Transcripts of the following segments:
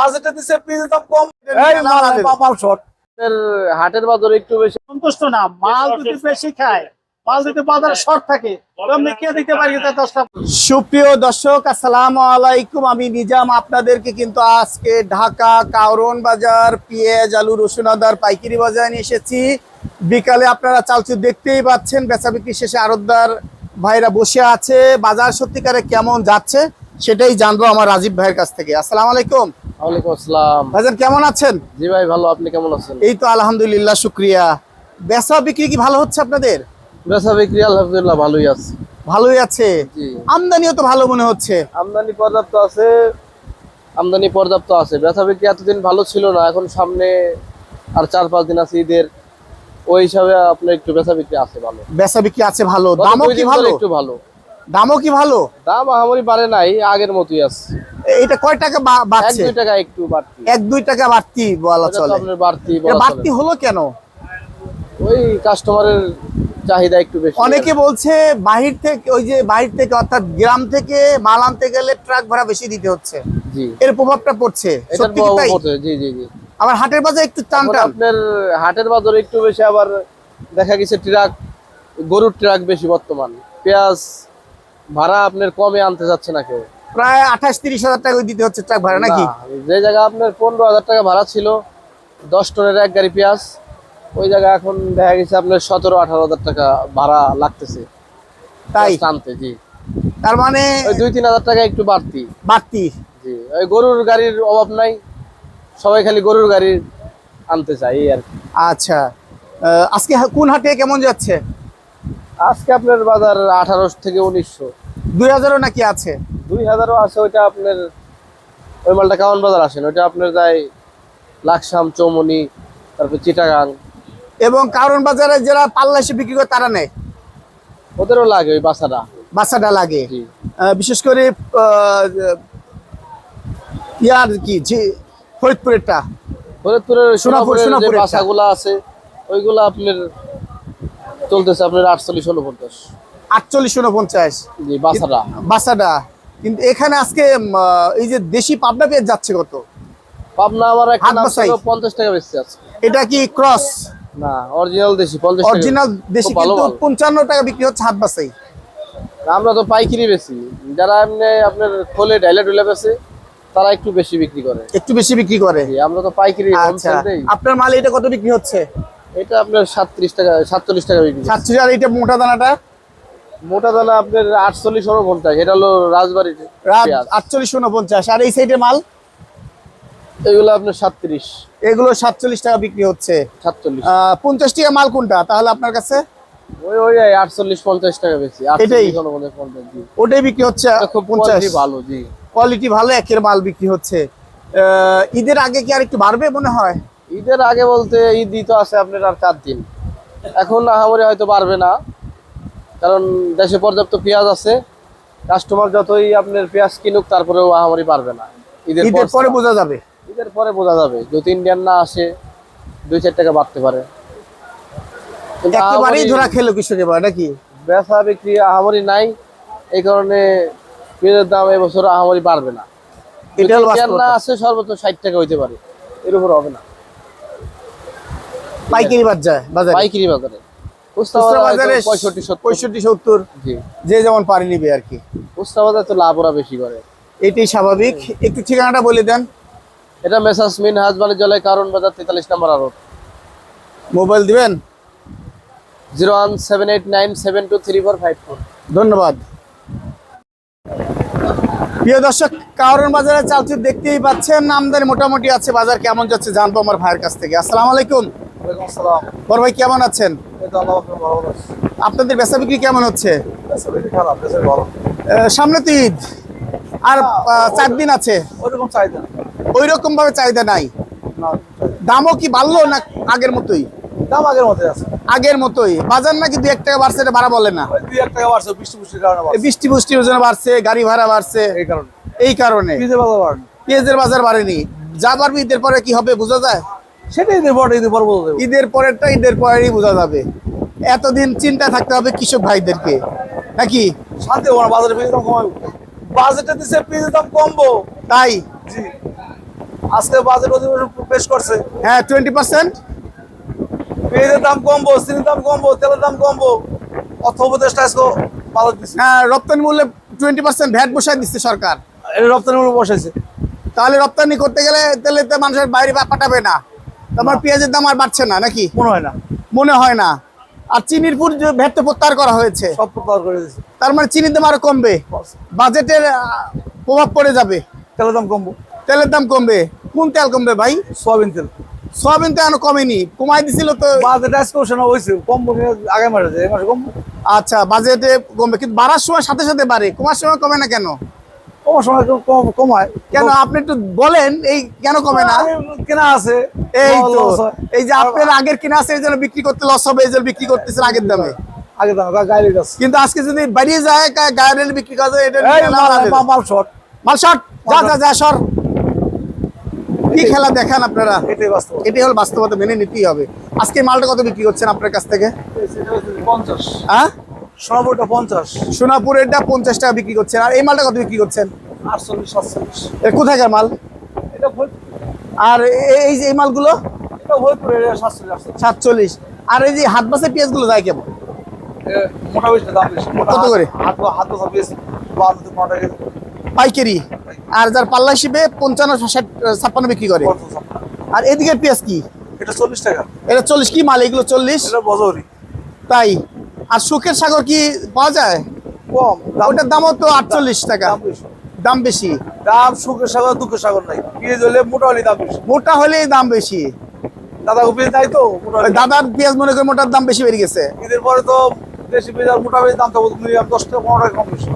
বাজেটে দিছে পিস দাম কম শর্ট এর হাটের বাজার একটু বেশি। সন্তুষ্ট না মাল যদি বেশি খায় মাল যদি বাজারে শর্ট থাকে দিতে পারি দশটা সুপ্রিয় দর্শক আসসালামু আলাইকুম। আমি নিজাম আপনাদেরকে কিন্তু আজকে ঢাকা কাউরন বাজার পেঁয়াজ আলু রসুন আদার পাইকারি বাজারে নিয়ে এসেছি। বিকালে আপনারা চালচু দেখতেই পাচ্ছেন বেচা বিক্রি শেষে আরতদার ভাইরা বসে আছে। বাজার সত্যিকারে কেমন যাচ্ছে সেটাই জানব আমার রাজীব ভাইয়ের কাছ থেকে। আসসালামু আলাইকুম। ওয়ালাইকুম আসসালাম। ভাইজান কেমন আছেন? জি ভাই ভালো। আপনি কেমন আছেন? এই তো আলহামদুলিল্লাহ শুক্রিয়া। বেচা বিক্রি কি ভালো হচ্ছে আপনাদের? বেচা বিক্রি আলহামদুলিল্লাহ ভালোই আছে। ভালোই আছে। আমদানিও তো ভালো মনে হচ্ছে। আমদানি পর্যাপ্ত আছে আমদানি পর্যাপ্ত আছে। বেচা বিক্রি এতদিন ভালো ছিল না এখন সামনে আর চার পাঁচ দিন আছে ঈদের। ওই হিসাবে আপনার একটু বেচা বিক্রি আছে ভালো। বেচা বিক্রি আছে ভালো। দামও কি ভালো? একটু ভালো। দামও কি ভালো? দাম আহামরি বাড়ে নাই আগের মতোই আছে। এটা কয় টাকা বাড়ছে? দুই টাকা একটু বাড়তি। এক দুই টাকা বাড়তি বলা চলে। আপনার বাড়তি বলা বাড়তি হলো কেন? ওই কাস্টমারের চাহিদা একটু বেশি। অনেকে বলছে বাহির থেকে ওই যে বাহির থেকে অর্থাৎ গ্রাম থেকে মাল আনতে গেলে ট্রাক ভাড়া বেশি দিতে হচ্ছে। জি। এর প্রভাবটা পড়ছে। সত্যি কি তাই? জি জি জি। আবার হাটের বাজার একটু টান টান। আপনার হাটের বাজার একটু বেশি আবার দেখা গেছে ট্রাক গরুর ট্রাক বেশি বর্তমান। পেঁয়াজ ভাড়া আপনার কমে আনতে যাচ্ছে না কেউ। প্রায় আঠাশ তিরিশ হাজার টাকা দিতে হচ্ছে ট্রাক ভাড়া নাকি? যে জায়গা আপনার পনেরো হাজার টাকা ভাড়া ছিল দশ টনের এক গাড়ি পেঁয়াজ ওই জায়গায় এখন দেখা গেছে আপনার সতেরো আঠারো হাজার টাকা ভাড়া লাগতেছে। তাই? আনতে জি। তার মানে ওই দুই তিন হাজার টাকা একটু বাড়তি। বাড়তি? জি ওই গরুর গাড়ির অভাব নাই সবাই খালি গরুর গাড়ি আনতে চায় এই আর কি। আচ্ছা আজকে কোন হাটে কেমন যাচ্ছে? আজকে আপনার বাজার আঠারোশো থেকে উনিশশো। দুই হাজারও নাকি আছে? দুই হাজারও আছে ওইটা আপনার ওই মালটা কাউন বাজার আসেন ওইটা আপনার যায় লাকসাম চৌমনি তারপর চিটাগাং। এবং কারণ বাজারে যারা পাল্লা এসে বিক্রি করে তারা নেয়? ওদেরও লাগে ওই বাসাটা। বাচ্চাটা লাগে। বিশেষ করে ইয়ার কি যে ফরিদপুরেরটা? ফরিদপুরের সোনাপুর- সোনাপুরের বাসাগুলো আছে ওইগুলো আপনার চলতেছে আপনার আটচল্লিশ উনপঞ্চাশ আটচল্লিশ উনপঞ্চাশ বাসাটা। কিন্তু এখানে আজকে এই যে দেশি পাবনা পেঁয়াজ যাচ্ছে কত? পাবনা আমার পঞ্চাশ টাকা বেশি আছে এটা কি ক্রস? না অরিজিনাল দেশি পঞ্চাশ অরিজিনাল দেশি কিন্তু পঞ্চান্ন টাকা বিক্রি হচ্ছে হাত বাসাই আমরা তো পাইকারি বেশি যারা এমনি আপনার খোলে ডাইলে ডুলে বেছে তারা একটু বেশি বিক্রি করে। একটু বেশি বিক্রি করে। আমরা তো পাইকারি আচ্ছা। আপনার মাল এটা কত বিক্রি হচ্ছে? এটা আপনার সাতত্রিশ টাকা সাতচল্লিশ টাকা বিক্রি সাতশো আর এটা মোটা দানাটা? মোটা আপনার আটচল্লিশ উনপঞ্চাশ এটা হলো রাজবাড়ির পেঁয়াজ। আটচল্লিশ উনপঞ্চাশ আর এই সাইডের মাল? এগুলো আপনার সাতত্রিশ। এগুলো সাতচল্লিশ টাকা বিক্রি হচ্ছে। সাতচল্লিশ। পঞ্চাশ টাকা মাল কোনটা? তাহলে আপনার কাছে? ওই ওই আটচল্লিশ পঞ্চাশ টাকা বেশি এটাই? আটচল্লিশ উনপঞ্চাশ পঞ্চাশ জি। ওটাই বিক্রি হচ্ছে খুব পঞ্চাশ। ভালো জি। কোয়ালিটি ভালো একের মাল বিক্রি হচ্ছে। ঈদের আগে কি আর একটু বাড়বে মনে হয়? ঈদের আগে বলতে ঈদ তো আছে আপনার আর চার দিন। এখন আহামরি হয়তো পারবে না। কারণ দেশে পর্যাপ্ত পেঁয়াজ আছে কাস্টমার যতই আপনার পেঁয়াজ কিনুক তারপরেও আহামরি পারবে না। ঈদের পরে বোঝা যাবে। ঈদের পরে বোঝা যাবে যদি ইন্ডিয়ান না আসে দুই চার টাকা বাড়তে পারে। একেবারেই ধরা খেলো নাকি? বেচা বিক্রি আহামরি নাই এই কারণে পেঁয়াজের দাম এবছর আহামরি বাড়বে না। ইন্ডিয়ান না আসে সর্বোচ্চ ষাট টাকা হইতে পারে। এর উপর হবে না। পাইকারি বাজারে? পাইকারি বাজারে। পঁয়ষট্টি সত্তর। যে যেমন পারি নিবে আর কি। খুচরা বাজারে তো লাভ ওরা বেশি করে। এটাই স্বাভাবিক। একটু ঠিকানাটা বলে দেন। এটা মেসাস মিন হাজ বাণিজ্যালয় কারণ বাজার তেতাল্লিশ নম্বর আরও মোবাইল দিবেন? Zero one seven eight nine seven two three four five four. ধন্যবাদ। প্রিয় দর্শক কারণ বাজারে চালচু দেখতেই পাচ্ছেন। আমদানি মোটামুটি আছে। বাজার কেমন যাচ্ছে জানব আমার ভাইয়ের কাছ থেকে। আসসালামু আলাইকুম। বড় ভাই কেমন আছেন? আপনাদের বেচা বিক্রি কেমন হচ্ছে? সামনে তো ঈদ। আর চার দিন আছে। ওই রকম ভাবে চাহিদা নাই। দামও কি বাড়লো না আগের মতোই? দাম আগের মধ্যে আছে। আগের মতোই। বাজার নাকি দু এক টাকা বাড়ছে এটা ভাড়া বলে না। দুই এক টাকা বাড়ছে বৃষ্টি কারণে বাড়ছে। বৃষ্টি বৃষ্টির জন্য বাড়ছে গাড়ি ভাড়া বাড়ছে। এই কারণে। এই কারণে। পেঁয়াজের বাজার বাড়েনি। যা বাড়বে ঈদের পরে কি হবে বোঝা যায়? সেটাই ঈদের পর ঈদের পর পরেরটা ঈদের পরেরই বোঝা যাবে। এতদিন চিন্তা থাকতে হবে কৃষক ভাইদেরকে। নাকি? শান্তি হব না বাজারে দাম কমাবো। বাজেটে দিছে পিজের দাম কমবো। তাই? জি। আজকে বাজেট অধিবেশন পেশ করছে। হ্যাঁ টোয়েন্টি পার্সেন্ট পেঁয়াজের দাম কমবো চিনির দাম কমবো তেলের দাম কমবো। অর্থ উপদেষ্টা আজকে দিচ্ছে হ্যাঁ রপ্তানি মূল্যে টোয়েন্টি পার্সেন্ট ভ্যাট বসায় দিচ্ছে সরকার। এটা রপ্তানি মূল্য বসাইছে। তাহলে রপ্তানি করতে গেলে তাহলে তো মানুষের বাইরে পাঠাবে না। তোমার পেঁয়াজের দাম আর বাড়ছে না নাকি? মনে হয় না। মনে হয় না। আর চিনির পুর ভ্যাট প্রত্যাহার করা হয়েছে। সব প্রত্যাহার করে দিচ্ছে তার মানে চিনির দাম আরও কমবে। বাজেটের প্রভাব পড়ে যাবে। তেলের দাম কমবো। তেলের দাম কমবে। কোন তেল কমবে ভাই? সোয়াবিন তেল। সয়াবিন তো এখনও কমেনি। কমাই দিছিল তো বাজেট আজকে হয়েছে। কমবো কিনা আগে মাসে? এই মাসে কমবো। আচ্ছা বাজেটে কমবে। কিন্তু বাড়ার সময় সাথে সাথে বাড়ে। কমার সময় কমে না কেন? কমার সময় একটু কম কমায়। কেন? আপনি একটু বলেন এই কেন কমে না? কেনা আছে। এই তো। এই যে আপনার আগের কিনা আছে এই জন্য বিক্রি করতে লস হবে এই জন্য বিক্রি করতেছেন আগের দামে। আগে দাম গাড়ি আছে। কিন্তু আজকে যদি বাড়িয়ে যায় গায়ের রেল বিক্রি করা যায় এটা এই নিয়ে নেওয়া মাল- যাবে। মাল- মাল শর্ট। মাল শর্ট? যা যা যা সর। কি খেলা দেখান আপনারা? এটাই বাস্তব এটাই হল বাস্তবতা মেনে নিতেই হবে। আজকে মালটা কত বিক্রি করছেন আপনার কাছ থেকে? পঞ্চাশ। হ্যাঁ? সোনাপুরটা পঞ্চাশ। পঞ্চাশ টাকা বিক্রি করছেন। আর এই মালটা কত বিক্রি করছেন? আটচল্লিশ সাতচল্লিশ। কোথাকার মাল? এটা আর এই যে এই মালগুলো? এটা সাতচল্লিশ আর এই যে হাত বাসে পেঁয়াজগুলো যায় কেমন? মোটা বেশি দাম বেশি। কত করে? হাত বসা পাইকারি। আর যার পাল্লা হিসেবে পঞ্চান্ন ষাট ছাপ্পান্ন বিক্রি করে। আর এদিকে পেঁয়াজ কি? এটা চল্লিশ টাকা। এটা চল্লিশ কি মাল? এগুলো চল্লিশ? বজরি তাই? আর সুখের সাগর কি পাওয়া যায়? কম। ওটার দামও তো আটচল্লিশ টাকা। দাম বেশি। দাম সুখের সাগর দুঃখের সাগর নাই। পেঁয়াজ হলে মোটা হলে দাম বেশি। মোটা হলেই দাম বেশি। দাদা পেঁয়াজ নাই তো? দাদার পেঁয়াজ মনে করে মোটার দাম বেশি বেড়ে গেছে। ঈদের পরে তো দেশি পেঁয়াজ মোটা পেঁয়াজ দাম তো দশ টাকা পনেরো টাকা কম বেশি।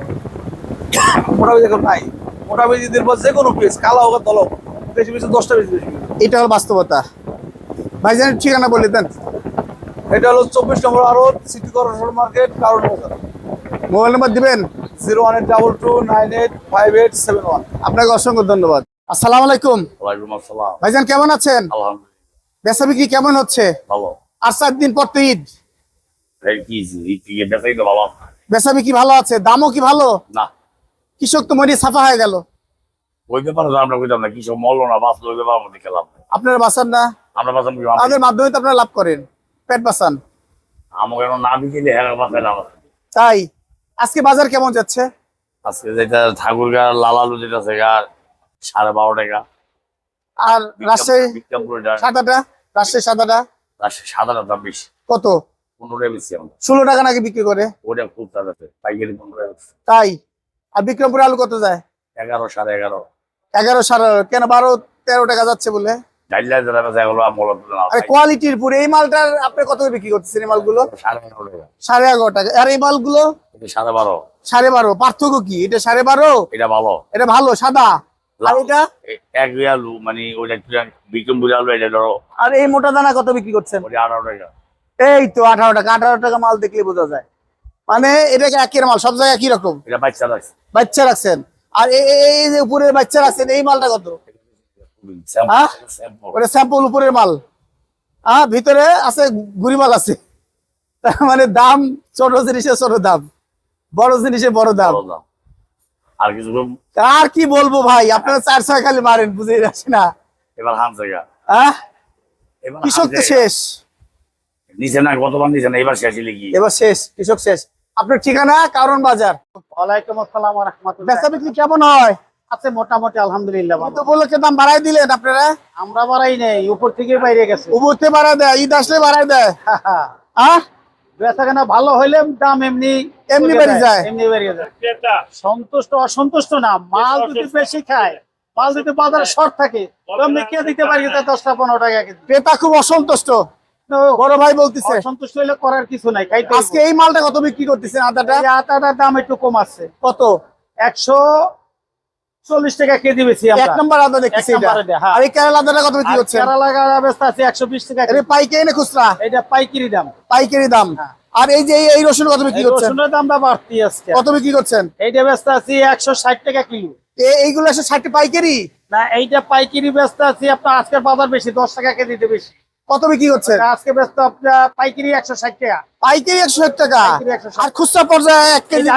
মোটা পেঁয়াজ এখন নাই। মোটা পেঁয়াজ ঈদের পর যে কোনো পেঁয়াজ কালা হোক দল হোক দেশি পেঁয়াজ দশটা পেঁয়াজ বেশি। এটা হল বাস্তবতা। ভাইজানের ঠিকানা বলে দেন। এটা হলো চব্বিশ নম্বর আরও সিটি কর্পোরেশন মার্কেট কারণ মোবাইল নাম্বার দিবেন? Zero one eight double two nine eight five eight seven one. আপনাকে অসংখ্য ধন্যবাদ। আসসালামু আলাইকুম। ওয়ালাইকুম আসসালাম। ভাইজান কেমন আছেন? আলহামদুলিল্লাহ। বেচা বিক্রি কেমন হচ্ছে? ভালো। আর চার দিন পর তো ঈদ। বেচা বিক্রি ভালো আছে দামও কি ভালো? না। কৃষক তো মরি সাফা হয়ে গেল। ওই ব্যাপারে তো আমরা কইতাম না কি সব মরলো না বাঁচলো ওই ব্যাপার মধ্যে খেলাম আপনারা বাঁচান না? আমরা বাঁচাম কি তাদের মাধ্যমে তো আপনারা লাভ করেন। পেট বাঁচান। আমাকে না বিকেলে বাঁচাই না তাই আজকে বাজার কেমন যাচ্ছে? আজকে যেটা ঠাকুরগাঁ লালালু যেটা আছে গা সাড়ে বারো টাকা। আর রাজশাহী সাদাটা? রাজশাহী সাদাটা? রাজশাহী সাদাটা দাম বেশি। কত? পনেরো বেশি আমরা। ষোলো টাকা নাকি বিক্রি করে? ওটা খুব পাইকারি পনেরো তাই আর বিক্রমপুরে আলু কত যায়? এগারো সাড়ে এগারো। এগারো সাড়ে কেন বারো তেরো টাকা যাচ্ছে বলে? ডাইলাই যারা বেচা এগুলো আমল আরে কোয়ালিটির পুরো। এই মালটার আপনি কত বিক্রি করতেছেন এই মালগুলো? সাড়ে এগারো টাকা। আর এই মালগুলো? সাড়ে বারো। সাড়ে বারো। পার্থক্য কি? এটা সাড়ে বারো? এটা ভালো। এটা ভালো সাদা? আর এটা? এক আলু মানে ওটা বিক্রমপুর আলু এটা ধরো। আর এই মোটা দানা কত বিক্রি করছেন? আঠারো টাকা। এই তো আঠারো টাকা। আঠারো টাকা মাল দেখলে বোঝা যায়। মানে এটাকে একের মাল সব জায়গায় একই রকম। এটা বাচ্চা রাখছে। বাচ্চা রাখছেন। আর এই যে উপরে বাচ্চা রাখছেন এই মালটা কত? ওটা স্যাম্পল উপরের মাল। হ্যাঁ ভিতরে আছে গুড়ি মাল আছে। তার মানে দাম ছোট জিনিসের ছোট দাম। বড় জিনিসের বড় দাম। আর কিছু আর কি বলব ভাই? আপনারা চার ছয় খালি মারেন বুঝে যাচ্ছে না। এবার হান জায়গা। হ্যাঁ এবার কৃষক তো শেষ। নিচে না গতবার নিচে না এবার শেষ কি? এবার শেষ কৃষক শেষ। আপনার ঠিকানা? কারণ বাজার। ওয়ালাইকুম আসসালাম রহমতুল্লাহ। বেচা বিক্রি কেমন হয়? আছে মোটামুটি আলহামদুলিল্লাহ। তো উপলক্ষে দাম বাড়াই দিলেন আপনারা? আমরা বাড়াই নেই উপর থেকে বাইরে গেছে। উপরতে বাড়াই দেয় ঈদ আসলে বাড়াই দেয়। আহ ভালো হইলে দাম এমনি এমনি বেড়ে যায়। এমনি বেড়ে যায়। সন্তুষ্ট অসন্তুষ্ট না মাল যদি বেশি খায় মাল যদি বাজারে শর্ট থাকে কে দিতে পারি তা দশটা পনেরো টাকা ক্রেতা খুব অসন্তুষ্ট। বড় ভাই বলতেছে অসন্তুষ্ট হইলে করার কিছু নাই খাইতে আজকে এই মালটা কত বিক্রি করতেছেন আদাটা? দাম একটু কম আছে। কত? একশো চল্লিশ টাকা কেজি বেশি এক নম্বর আদা দেখতেছি হ্যাঁ। আর এই কেরালা আদাটা কত বিক্রি করছেন কেরালা আছে একশো বিশ টাকা এটা পাইকারি না খুচরা? এটা পাইকারি দাম। পাইকারি দাম। আর এই যে এই- রসুন কত বিক্রি করছেন রসুনের দামটা বাড়তি আজকে। কত বিক্রি করছেন? এইটা ব্যস্ত আছি একশো ষাট টাকা কিলো। এইগুলো একশো ষাটটি পাইকারি? না এইটা পাইকারি ব্যস্ত আছি আপনার আজকের বাজার বেশি দশ টাকা কেজিতে বেশি। কত বিক্রি করছেন আজকে ব্যস্ত আপনার পাইকারি একশো ষাট টাকা। পাইকারি একশো ষাট টাকা? পাইকারি 160 আর খুচরা পর্যায়ে এক কেজি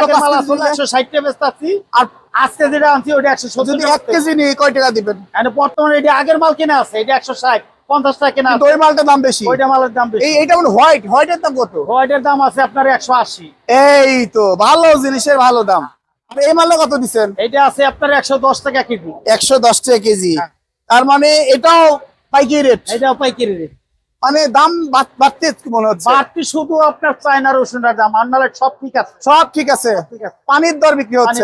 একশো ষাট টাকা ব্যস্ত আছি। আর আজকে যেটা আনছি ওটা একশো যদি এক কেজি নিয়ে কয় টাকা দিবেন? বর্তমানে এটা আগের মাল কেনা আছে এটা একশো ষাট পঞ্চাশ টাকা কেনা ওই মালটার দাম বেশি। ওইটা মালের দাম বেশি। এই এইটা মানে হোয়াইট হোয়াইটের দাম কত? হোয়াইটের দাম আছে আপনার একশো আশি। এই তো ভালো জিনিসের ভালো দাম। আর এই মালটা কত দিচ্ছেন? এটা আছে আপনার একশো দশ টাকা কেজি। একশো দশ টাকা কেজি। তার মানে এটাও পাইকারি রেট এটা পাইকারি রেট মানে দাম বাড়- বাড়তে মনে হচ্ছে? বাড়তি শুধু আপনার চায়না রসুনের দাম আর নাহলে সব ঠিক আছে। সব ঠিক আছে। পানির দর বিক্রি হচ্ছে।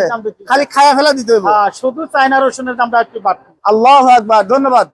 খালি খায়া ফেলা দিতে হবে হ্যাঁ, শুধু চায়না রসুনের দামটা একটু বাড়তি। আল্লাহ আকবার ধন্যবাদ।